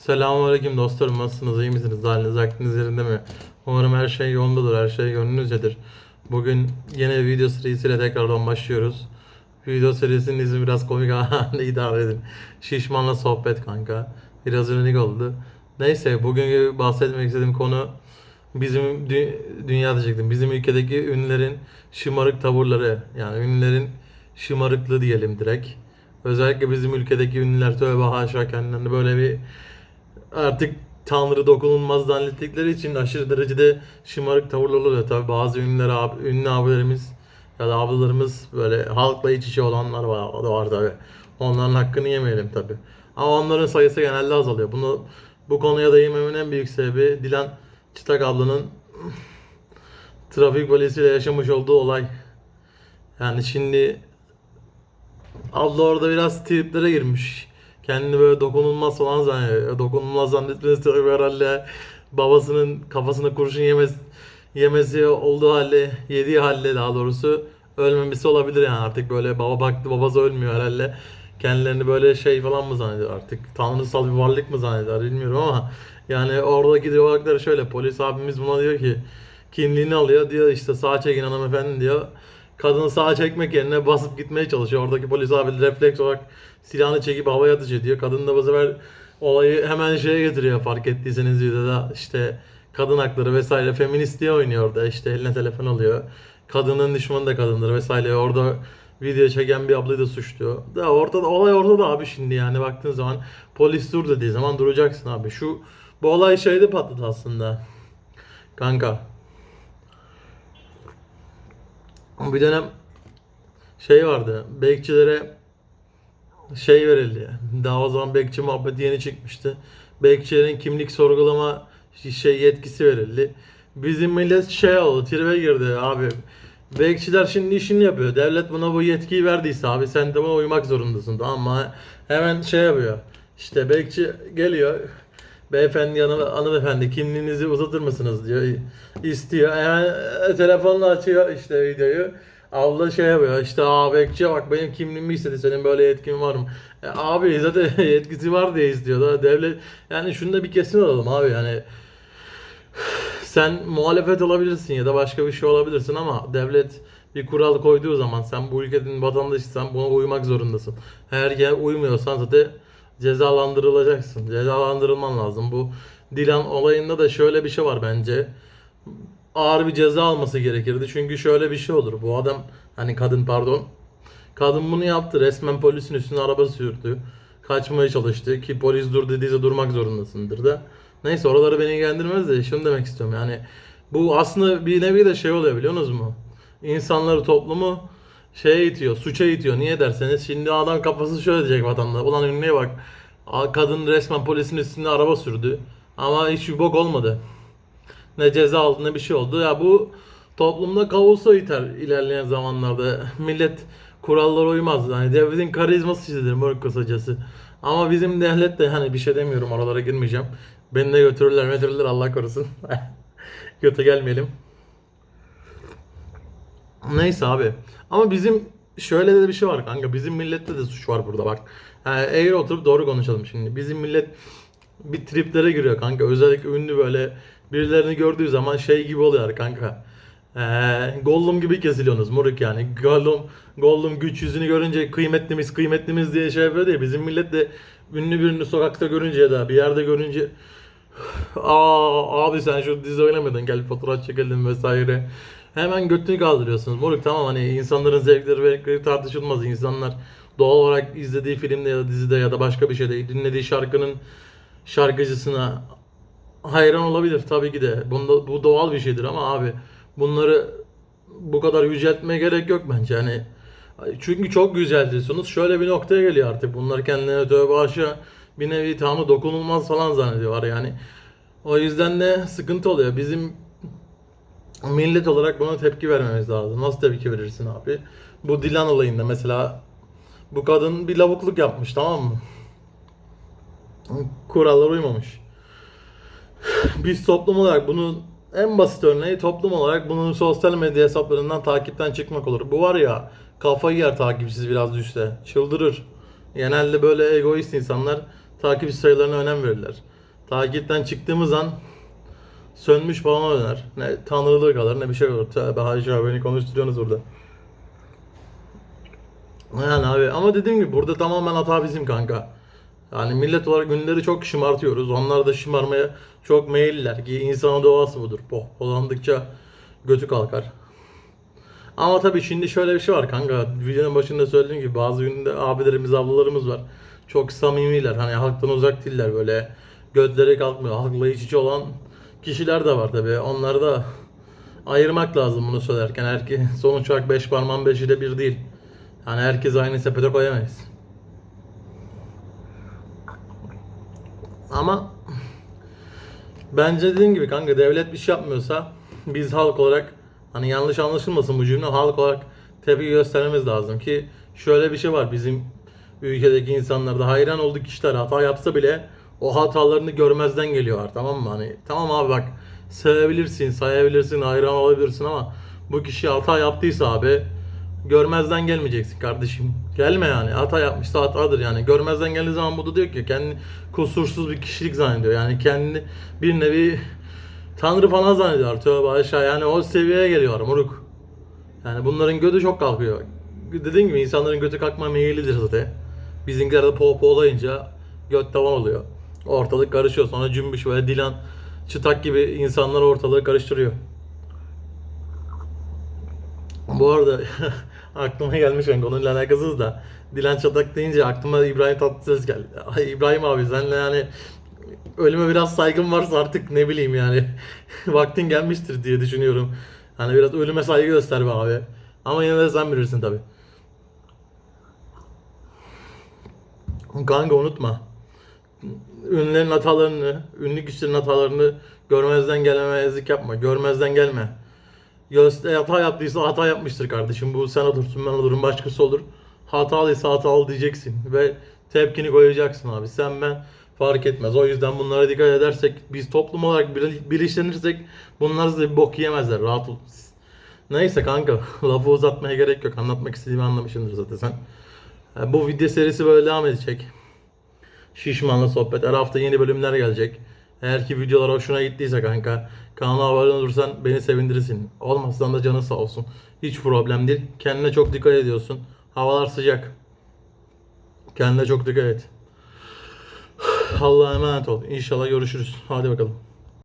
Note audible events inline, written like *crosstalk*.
Selamünaleyküm dostlarım. Nasılsınız? iyi misiniz? Haliniz aklınız yerinde mi? Umarım her şey yolundadır. Her şey gönlünüzcedir. Bugün bir video serisiyle tekrardan başlıyoruz. Video serisinin ismi biraz komik ama *laughs* idare edin. Şişmanla sohbet kanka. Biraz unik oldu. Neyse bugün bahsetmek istediğim konu bizim dü- dünya diyecektim. Bizim ülkedeki ünlülerin şımarık tavırları. Yani ünlülerin şımarıklığı diyelim direkt. Özellikle bizim ülkedeki ünlüler tövbe haşa kendilerini böyle bir artık Tanrı dokunulmaz zannettikleri için aşırı derecede şımarık tavırlar oluyor. Tabi bazı ünlüler, abi, ünlü abilerimiz ya da ablalarımız böyle halkla iç içe olanlar var, var tabi. Onların hakkını yemeyelim tabi. Ama onların sayısı genelde azalıyor. Bunu bu konuya değinmemin en büyük sebebi Dilan Çıtak ablanın *laughs* trafik polisiyle yaşamış olduğu olay. Yani şimdi abla orada biraz triplere girmiş. Kendini böyle dokunulmaz falan zannediyor. Dokunulmaz zannetmesi tabii herhalde babasının kafasına kurşun yemez, yemesi olduğu halde, yediği halde daha doğrusu ölmemesi olabilir yani artık böyle baba baktı babası ölmüyor herhalde. Kendilerini böyle şey falan mı zannediyor artık tanrısal bir varlık mı zannediyor bilmiyorum ama yani oradaki diyalogları şöyle polis abimiz buna diyor ki kimliğini alıyor diyor işte sağa çekin hanımefendi diyor. Kadını sağa çekmek yerine basıp gitmeye çalışıyor. Oradaki polis abi refleks olarak silahını çekip havaya atış ediyor. Kadın da bu sefer olayı hemen şeye getiriyor fark ettiyseniz videoda işte kadın hakları vesaire feminist diye oynuyor orada işte eline telefon alıyor. Kadının düşmanı da kadındır vesaire orada video çeken bir ablayı da suçluyor. Da ortada olay ortada abi şimdi yani baktığın zaman polis dur dediği zaman duracaksın abi. Şu bu olay şeyde patladı aslında. Kanka bir dönem şey vardı. Bekçilere şey verildi. Daha o zaman bekçi muhabbeti yeni çıkmıştı. Bekçilerin kimlik sorgulama şey yetkisi verildi. Bizim millet şey oldu, tribe girdi abi. Bekçiler şimdi işini yapıyor. Devlet buna bu yetkiyi verdiyse abi sen de buna uymak zorundasın mı? Hemen şey yapıyor. İşte bekçi geliyor. Beyefendi hanım, hanımefendi kimliğinizi uzatır mısınız diyor. İstiyor. Hemen e, telefonla açıyor işte videoyu. Abla şey yapıyor işte aa bekçiye bak benim kimliğimi istedi senin böyle yetkin var mı? E, abi zaten *laughs* yetkisi var diye istiyor da devlet yani şunu da bir kesin olalım abi yani sen muhalefet olabilirsin ya da başka bir şey olabilirsin ama devlet bir kural koyduğu zaman sen bu ülkenin vatandaşıysan buna uymak zorundasın. Eğer uymuyorsan zaten cezalandırılacaksın. Cezalandırılman lazım. Bu Dilan olayında da şöyle bir şey var bence. Ağır bir ceza alması gerekirdi. Çünkü şöyle bir şey olur. Bu adam hani kadın pardon. Kadın bunu yaptı. Resmen polisin üstüne araba sürdü. Kaçmaya çalıştı ki polis dur dediyse durmak zorundasındır da. Neyse oraları beni ilgilendirmez de şunu demek istiyorum yani. Bu aslında bir nevi de şey oluyor biliyor musunuz mu? İnsanları toplumu şeye itiyor, suça itiyor. Niye derseniz şimdi adam kafası şöyle diyecek vatandaş. Ulan ünlüye bak. Kadın resmen polisin üstünde araba sürdü. Ama hiçbir bok olmadı. Ne ceza aldı ne bir şey oldu. Ya bu toplumda kaosa iter ilerleyen zamanlarda. *laughs* Millet kurallara uymaz. Yani devletin karizması çizilir moruk kısacası. Ama bizim devlet de hani bir şey demiyorum oralara girmeyeceğim. Beni de götürürler götürürler Allah korusun. *laughs* Göte gelmeyelim. Neyse abi. Ama bizim şöyle de bir şey var kanka. Bizim millette de suç var burada bak. Yani eğri oturup doğru konuşalım şimdi. Bizim millet bir triplere giriyor kanka. Özellikle ünlü böyle birilerini gördüğü zaman şey gibi oluyor kanka. Ee, Gollum gibi kesiliyorsunuz moruk yani. Gollum, Gollum güç yüzünü görünce kıymetlimiz kıymetlimiz diye şey yapıyor diye. Bizim millet de ünlü birini sokakta görünce ya da bir yerde görünce Aa abi sen şu dizi oynamadın gel fotoğraf çekelim vesaire. Hemen götünü kaldırıyorsunuz. Moruk tamam hani insanların zevkleri ve tartışılmaz. İnsanlar doğal olarak izlediği filmde ya da dizide ya da başka bir şeyde dinlediği şarkının şarkıcısına hayran olabilir tabii ki de. Bunda, bu doğal bir şeydir ama abi bunları bu kadar yüceltmeye gerek yok bence. Hani çünkü çok yüceltiyorsunuz. Şöyle bir noktaya geliyor artık. Bunlar kendilerine tövbe aşağı bir nevi tamı dokunulmaz falan zannediyorlar yani. O yüzden de sıkıntı oluyor. Bizim millet olarak buna tepki vermemiz lazım. Nasıl tepki verirsin abi? Bu Dilan olayında mesela bu kadın bir lavukluk yapmış tamam mı? Kurallara uymamış. Biz toplum olarak bunun en basit örneği toplum olarak bunun sosyal medya hesaplarından takipten çıkmak olur. Bu var ya kafayı yer takipsiz biraz düşse. Çıldırır. Genelde böyle egoist insanlar takipçi sayılarına önem verirler. Takipten çıktığımız an sönmüş falan döner. Ne tanrılığı kalır ne bir şey olur. Tövbe haşa beni konuşturuyorsunuz burada. Yani abi ama dediğim gibi burada tamamen hata bizim kanka. Yani millet olarak ünlüleri çok şımartıyoruz. Onlar da şımarmaya çok meyilliler ki insanın doğası budur. Pohpolandıkça götü kalkar. Ama tabii şimdi şöyle bir şey var kanka. Videonun başında söylediğim gibi bazı ünlü abilerimiz, ablalarımız var. Çok samimiler. Hani halktan uzak değiller böyle. Götleri kalkmıyor. Halkla iç içe olan kişiler de var tabii. Onları da ayırmak lazım bunu söylerken. Herki, sonuç olarak beş parmağın beşi de bir değil. Yani herkes aynı sepete koyamayız. Ama bence dediğim gibi kanka devlet bir şey yapmıyorsa biz halk olarak hani yanlış anlaşılmasın bu cümle halk olarak tepki göstermemiz lazım ki şöyle bir şey var bizim ülkedeki insanlarda hayran olduk kişiler hata yapsa bile o hatalarını görmezden geliyorlar tamam mı? Hani tamam abi bak sevebilirsin, sayabilirsin, hayran olabilirsin ama bu kişi hata yaptıysa abi görmezden gelmeyeceksin kardeşim. Gelme yani. Hata yapmışsa hatadır yani. Görmezden geldiği zaman bu da diyor ki kendi kusursuz bir kişilik zannediyor. Yani kendini bir nevi tanrı falan zannediyor. Tövbe aşağı yani o seviyeye geliyor moruk. Yani bunların götü çok kalkıyor. Dediğim gibi insanların götü kalkma meyillidir zaten. Bizimkiler de po olayınca göt tavan oluyor. Ortalık karışıyor. Sonra cümbüş böyle Dilan çıtak gibi insanlar ortalığı karıştırıyor. Bu arada *laughs* aklıma gelmiş yani konuyla alakasız da Dilan Çatak deyince aklıma İbrahim Tatlıses geldi. Ay İbrahim abi senle yani ölüme biraz saygım varsa artık ne bileyim yani *laughs* vaktin gelmiştir diye düşünüyorum. Hani biraz ölüme saygı göster be abi. Ama yine de sen bilirsin tabi. Kanka unutma. Ünlülerin hatalarını, ünlü kişilerin hatalarını görmezden gelmemezlik yapma. Görmezden gelme. Göster, hata yaptıysa hata yapmıştır kardeşim. Bu sen olursun ben olurum başkası olur. Hatalıysa hatalı diyeceksin ve tepkini koyacaksın abi. Sen ben fark etmez. O yüzden bunlara dikkat edersek biz toplum olarak bir- bilinçlenirsek bunlar size bir bok yemezler. Rahat ol. Neyse kanka *laughs* lafı uzatmaya gerek yok. Anlatmak istediğimi anlamışsındır zaten sen. Bu video serisi böyle devam edecek. Şişmanlı sohbet. Her hafta yeni bölümler gelecek. Eğer ki videolar hoşuna gittiyse kanka kanala abone olursan beni sevindirirsin. Olmazsan da canın sağ olsun. Hiç problem değil. Kendine çok dikkat ediyorsun. Havalar sıcak. Kendine çok dikkat et. *sighs* Allah'a emanet ol. İnşallah görüşürüz. Hadi bakalım.